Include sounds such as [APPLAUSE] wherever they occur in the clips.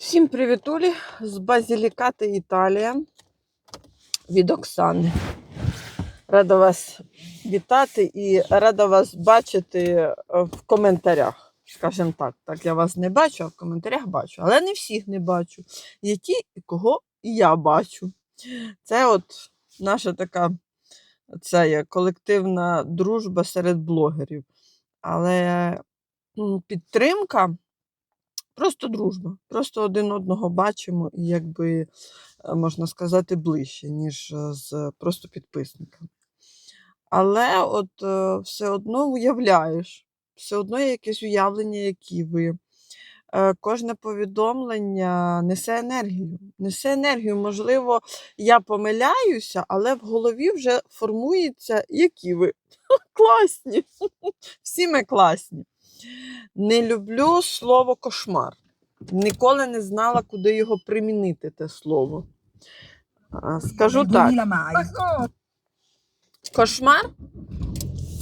Всім привітулі з Базілікати Італія від Оксани. Рада вас вітати і рада вас бачити е, в коментарях. Скажімо так, так я вас не бачу, а в коментарях бачу. Але не всіх не бачу. Є ті, кого і я бачу. Це от наша така це є колективна дружба серед блогерів. Але підтримка Просто дружба. Просто один одного бачимо і якби е, можна сказати ближче, ніж е, з просто підписниками. Але от е, все одно уявляєш, все одно є якесь уявлення, які ви. Кожне повідомлення несе енергію. Несе енергію. Можливо, я помиляюся, але в голові вже формується, які ви [LAUGHS] класні. [LAUGHS] Всі ми класні. Не люблю слово кошмар. Ніколи не знала, куди його примінити, те слово. Скажу так: кошмар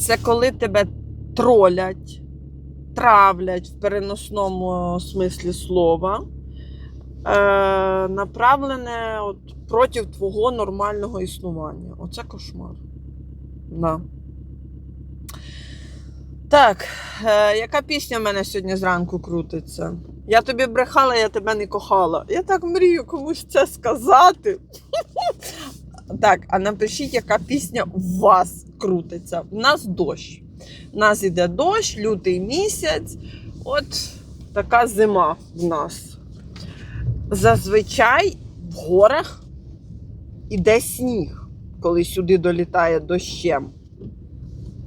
це коли тебе тролять, травлять в переносному смислі слова, е, направлене от, проти твого нормального існування. Оце кошмар. Да. Так, е, яка пісня в мене сьогодні зранку крутиться? Я тобі брехала, я тебе не кохала. Я так мрію комусь це сказати. [LAUGHS] Так, а напишіть, яка пісня у вас крутиться. У нас дощ. У нас іде дощ, лютий місяць. От така зима в нас. Зазвичай в горах іде сніг, коли сюди долітає дощем.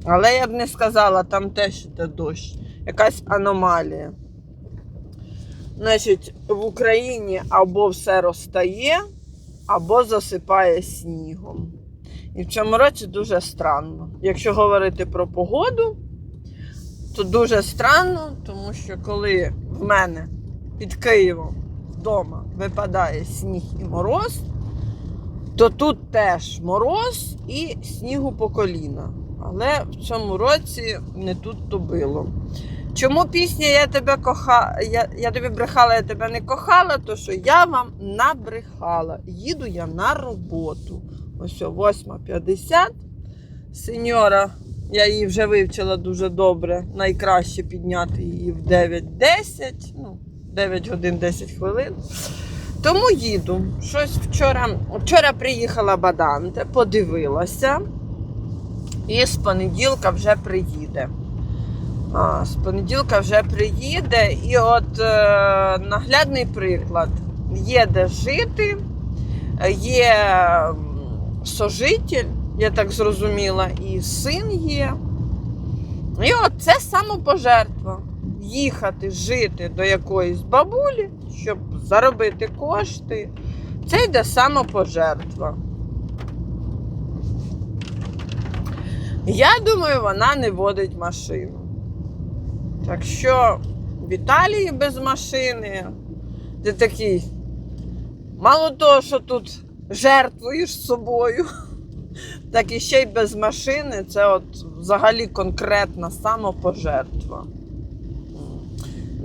Але я б не сказала, там теж іде дощ. Якась аномалія. Значить, в Україні або все розтає, або засипає снігом. І в цьому році дуже странно. Якщо говорити про погоду, то дуже странно, тому що коли в мене під Києвом вдома випадає сніг і мороз, то тут теж мороз і снігу по коліна. Але в цьому році не тут то було. Чому пісня Я тебе коха... я, я тобі брехала, я тебе не кохала, то що я вам набрехала. Їду я на роботу. Ось о 8.50. Сеньора, я її вже вивчила дуже добре. Найкраще підняти її в 9.10, ну, 9 годин 10 хвилин. Тому їду. Щось вчора. Вчора приїхала Баданте, подивилася. І з понеділка вже приїде. А, з понеділка вже приїде. І от е, наглядний приклад: є де жити, є сожитель, я так зрозуміла, і син є. І от це самопожертва. Їхати, жити до якоїсь бабулі, щоб заробити кошти. Це йде самопожертва. Я думаю, вона не водить машину. Так що в без машини ти такий. Мало того, що тут жертвуєш собою, [LAUGHS] так і ще й без машини це от взагалі конкретна самопожертва.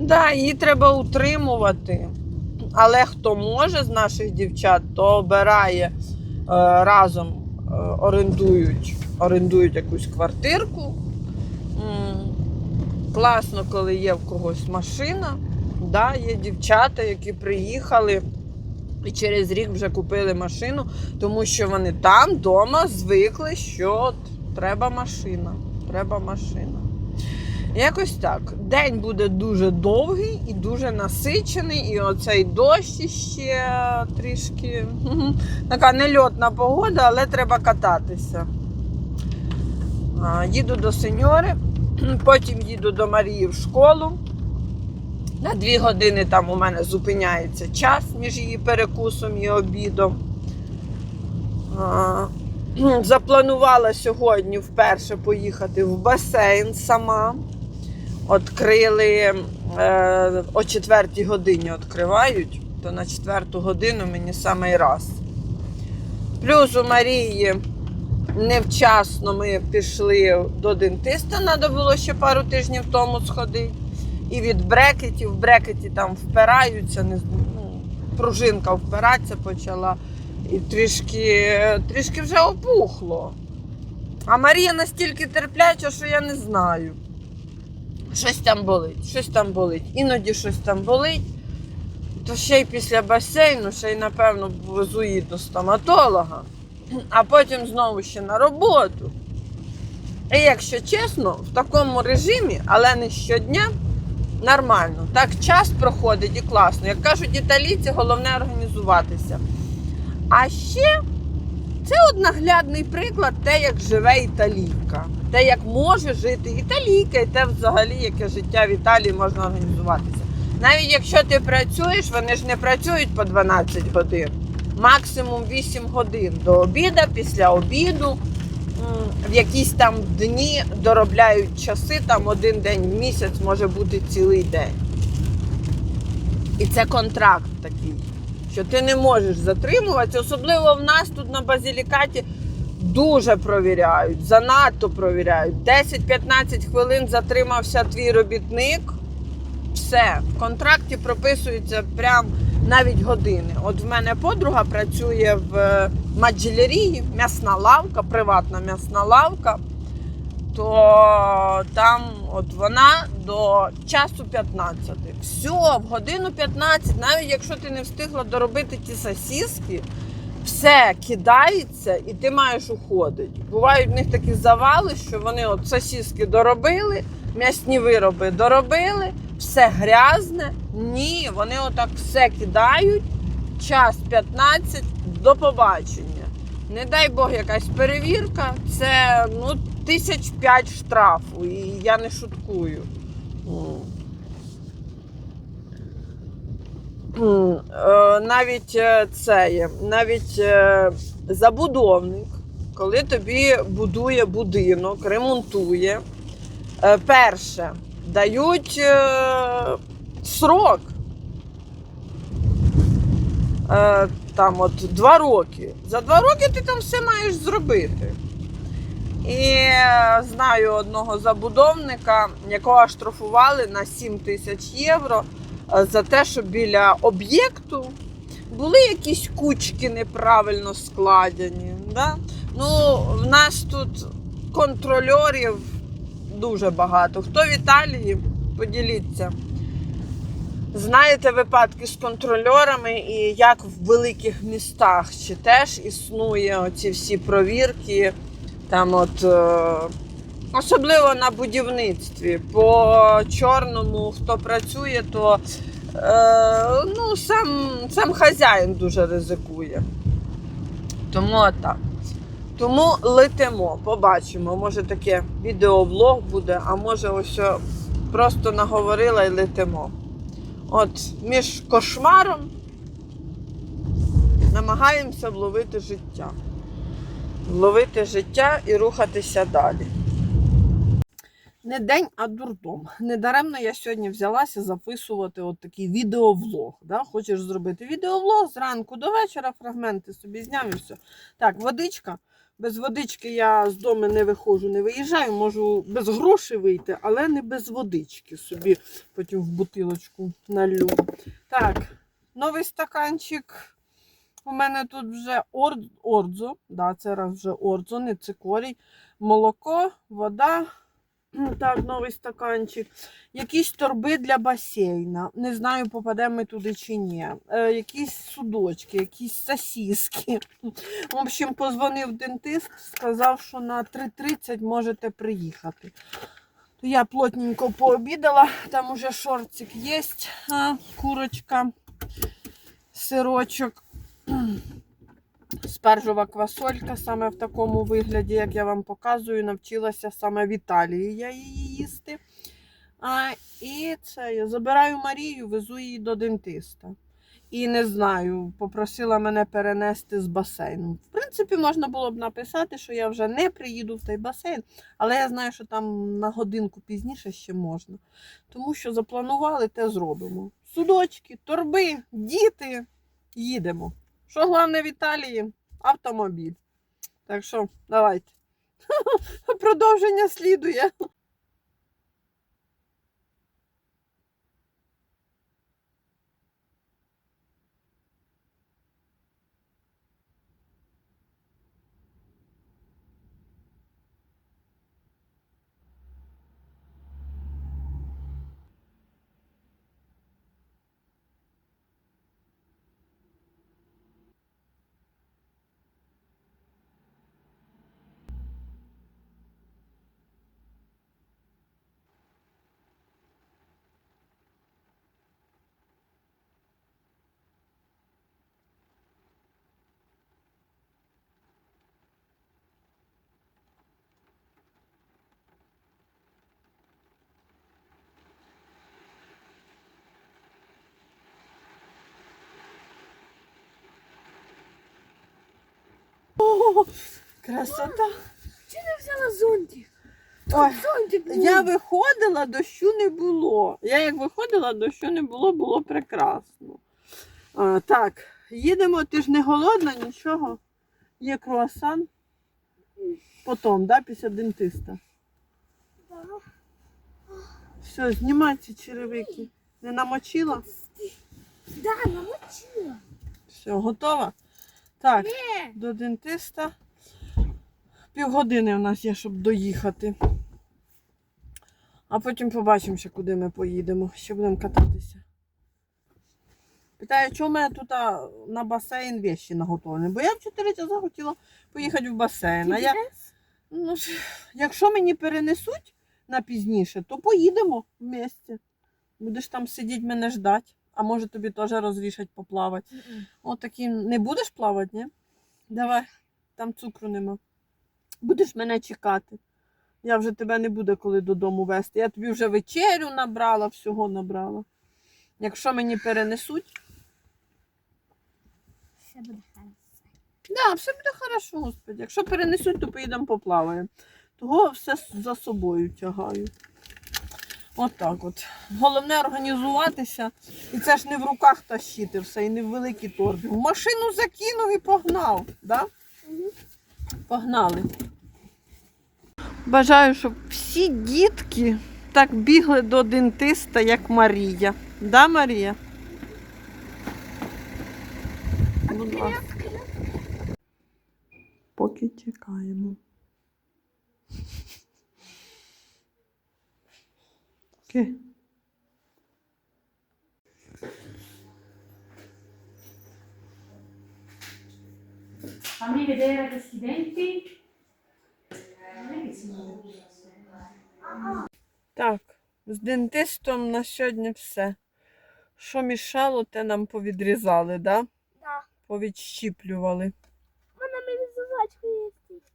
Да, її треба утримувати. Але хто може з наших дівчат, то обирає е, разом е, орендують, орендують якусь квартирку. Класно, коли є в когось машина. Да, є дівчата, які приїхали і через рік вже купили машину, тому що вони там вдома звикли, що треба машина. Треба машина. Якось так. День буде дуже довгий і дуже насичений, і оцей дощ ще трішки. Така нельотна погода, але треба кататися. Їду до сеньори, [CLEARS THROAT] потім їду до Марії в школу. На дві години там у мене зупиняється час між її перекусом і обідом. [CLEARS THROAT] Запланувала сьогодні вперше поїхати в басейн сама. Открили е, о четвертій годині відкривають, то на четверту годину мені самий раз. Плюс у Марії невчасно ми пішли до дентиста, треба було ще пару тижнів тому сходити. І від брекетів, в брекеті там впираються, не, ну, пружинка впиратися почала. І трішки, трішки вже опухло. А Марія настільки терпляча, що я не знаю. Щось там болить, щось там болить. Іноді щось там болить. То ще й після басейну, ще й, напевно, везу її до стоматолога, а потім знову ще на роботу. І якщо чесно, в такому режимі, але не щодня, нормально. Так час проходить і класно. Як кажуть італійці, головне організуватися. А ще це от наглядний приклад, те, як живе італійка, те, як може жити італійка, і те взагалі, яке життя в Італії можна організуватися. Навіть якщо ти працюєш, вони ж не працюють по 12 годин, максимум 8 годин до обіду, після обіду. В якісь там дні доробляють часи, там один день місяць може бути цілий день. І це контракт такий, що ти не можеш затримуватися. Особливо в нас тут на базілікаті дуже провіряють, занадто провіряють. 10-15 хвилин затримався твій робітник. Все, в контракті прописується прям навіть години. От в мене подруга працює в е, Маджелерії, м'ясна лавка, приватна м'ясна лавка. То там от вона до часу 15. Все, в годину 15, навіть якщо ти не встигла доробити ті сосіски, все кидається і ти маєш уходити. Бувають в них такі завали, що вони от сосіски доробили, м'ясні вироби доробили, все грязне. Ні, вони отак все кидають. Час 15, до побачення. Не дай Бог, якась перевірка, це ну, тисяч п'ять штрафу, і я не шуткую. Е, Навіть е, це є, навіть е, забудовник, коли тобі будує будинок, ремонтує, перше, дають е, срок. Е, Там от два роки. За два роки ти там все маєш зробити. І е, знаю одного забудовника, якого штрафували на 7 тисяч євро е, за те, що біля об'єкту були якісь кучки неправильно складені. Да? Ну, в нас тут контрольорів дуже багато. Хто в Італії, поділіться. Знаєте випадки з контрольорами і як в великих містах чи теж існує оці всі провірки, там от е, особливо на будівництві. По чорному, хто працює, то е, ну, сам, сам хазяїн дуже ризикує. Тому отак. Тому летимо, побачимо. Може таке відеовлог буде, а може ось просто наговорила і летимо. От між кошмаром намагаємося вловити життя. Вловити життя і рухатися далі. Не день, а дурдом. Недаремно я сьогодні взялася записувати от такий відеовлог. Да? Хочеш зробити відеовлог зранку до вечора, фрагменти собі зняв і все. Так, водичка. Без водички я з дому не виходжу, не виїжджаю, можу без грошей вийти, але не без водички. Собі потім в бутилочку налю. Так, новий стаканчик. У мене тут вже ор... ордзо. Да, це раз вже ордзо, не цикорій. Молоко, вода. Так, новий стаканчик. Якісь торби для басейна. Не знаю, попадемо ми туди чи ні. Е, якісь судочки, якісь сосіски. В общем, позвонив дентист, сказав, що на 3.30 можете приїхати. То я плотненько пообідала, там уже шортик є, курочка, сирочок. Спаржова квасолька саме в такому вигляді, як я вам показую, навчилася саме в Італії я її їсти. А, і це я забираю Марію, везу її до дентиста. І не знаю, попросила мене перенести з басейну. В принципі, можна було б написати, що я вже не приїду в той басейн, але я знаю, що там на годинку пізніше ще можна. Тому що запланували, те зробимо. Судочки, торби, діти, їдемо. Що головне в Італії? Автомобіль. Так що, давайте. [LAUGHS] Продовження слідує. О, красота. Чи не взяла зонтик? Ой, Зонтик був. я виходила, дощу не було. Я як виходила, дощу не було, було прекрасно. А, так, їдемо, ти ж не голодна, нічого. Є круасан. Потім, да, після дентиста. Все, знімай ці черевики. Не намочила? Да, намочила. Все, готова? Так, Ні. до дентиста. Півгодини в нас є, щоб доїхати. А потім побачимо, ще куди ми поїдемо. Ще будемо кататися. Питаю, чому в мене тут на басейн вещі наготовлені? Бо я в 4 часа хотіла поїхати в басейн. А я, ну, якщо мені перенесуть на пізніше, то поїдемо вместе. Будеш там сидіти, мене ждати. А може тобі теж розрішать поплавати. От такі не будеш плавати, ні? Давай, там цукру нема. Будеш мене чекати. Я вже тебе не буду коли додому вести. Я тобі вже вечерю набрала, всього набрала. Якщо мені перенесуть, Все буде хорошо. да, все буде хорошо, господи. Якщо перенесуть, то поїдемо поплаваємо. Того все за собою тягаю. От от. Головне організуватися. І це ж не в руках тащити все, і не в великій торбі. В машину закинув і погнав. Да? Погнали. Бажаю, щоб всі дітки так бігли до дентиста, як Марія. Да, Марія? Будь ласка. Поки чекаємо. Окей. Fammi vedere questi denti. Так, з дентистом на сьогодні все. Що мішало, те нам повідрізали, да? Да. Повідщіплювали. Вона мені жвачку їсти.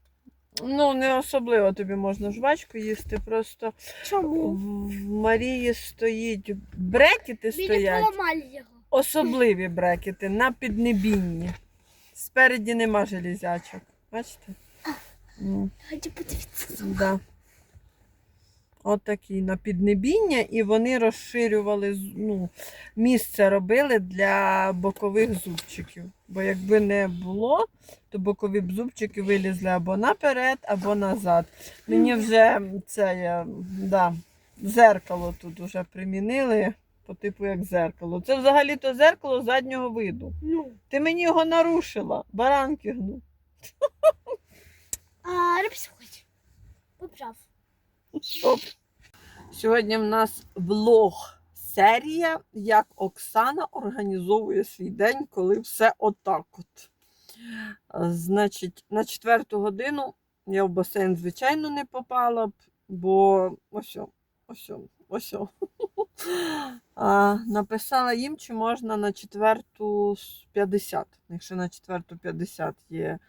Ну, не особливо тобі можна жвачку їсти, просто Чому? в Марії стоїть брекети стоять. поламали його. Особливі брекети на піднебінні. Спереді нема железячок. Бачите? Хочу подивитися. Да. От на піднебіння, і вони розширювали ну, місце робили для бокових зубчиків. Бо якби не було, то бокові б зубчики вилізли або наперед, або назад. Мені вже це е, да, зеркало тут вже примінили, по типу як зеркало. Це взагалі-то зеркало заднього виду. Ну. Ти мені його нарушила, баранки гну. А рибсу хоч. Поправ. Оп. Сьогодні в нас влог серія, як Оксана організовує свій день, коли все отак от. Значить, на четверту годину я в басейн, звичайно, не попала б, бо ось, ось, ось. А, написала їм, чи можна на четверту з 50. Якщо на четверту 50 є,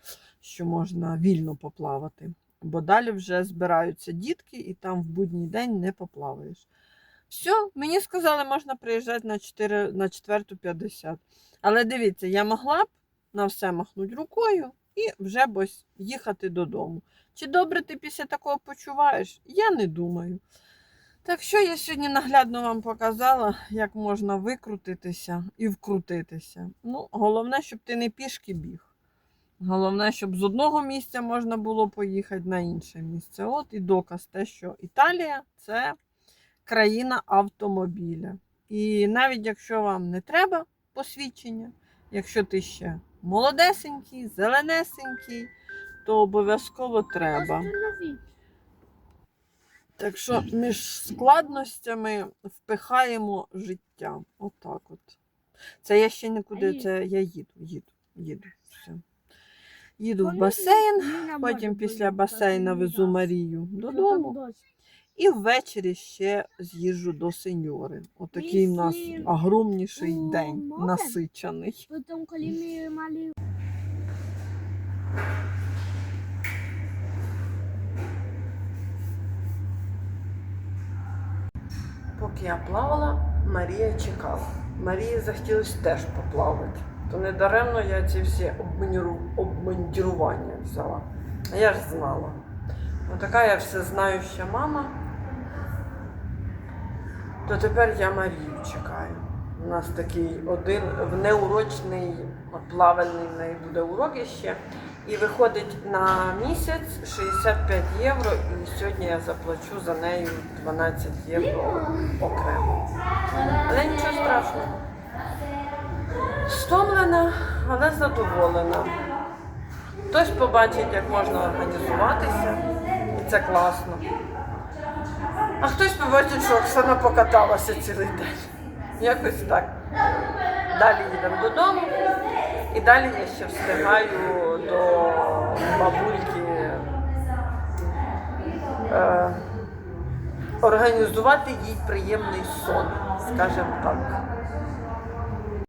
що можна вільно поплавати бо далі вже збираються дітки, і там в будній день не поплаваєш. Все, мені сказали, можна приїжджати на 4, на 4.50. Але дивіться, я могла б на все махнути рукою і вже б ось їхати додому. Чи добре ти після такого почуваєш? Я не думаю. Так що я сьогодні наглядно вам показала, як можна викрутитися і вкрутитися. Ну, головне, щоб ти не пішки біг. Головне, щоб з одного місця можна було поїхати на інше місце. От і доказ те, що Італія це країна автомобіля. І навіть якщо вам не треба посвідчення, якщо ти ще молодесенький, зеленесенький, то обов'язково треба. Так що між складностями впихаємо життя. Отак от. Це я ще нікуди, це я їду, їду, їду. Все. Їду в басейн, потім після басейна везу Марію додому. І ввечері ще з'їжджу до сеньори. Отакий в нас огромніший день, насичений. Поки я плавала, Марія чекала. Марії захотілося теж поплавати. То не даремно я ці всі обмундірування взяла. А я ж знала. Ну така я всезнающа мама. То тепер я Марію чекаю. У нас такий один в неурочний плавальний в неї буде урок іще. І виходить на місяць 65 євро, і сьогодні я заплачу за нею 12 євро окремо. Але нічого страшного. Стомлена, але задоволена. Хтось побачить, як можна організуватися, і це класно. А хтось побачить, що Оксана покаталася цілий день. Якось так. Далі їдемо додому, і далі я ще встигаю до бабульки е, організувати їй приємний сон, скажімо так.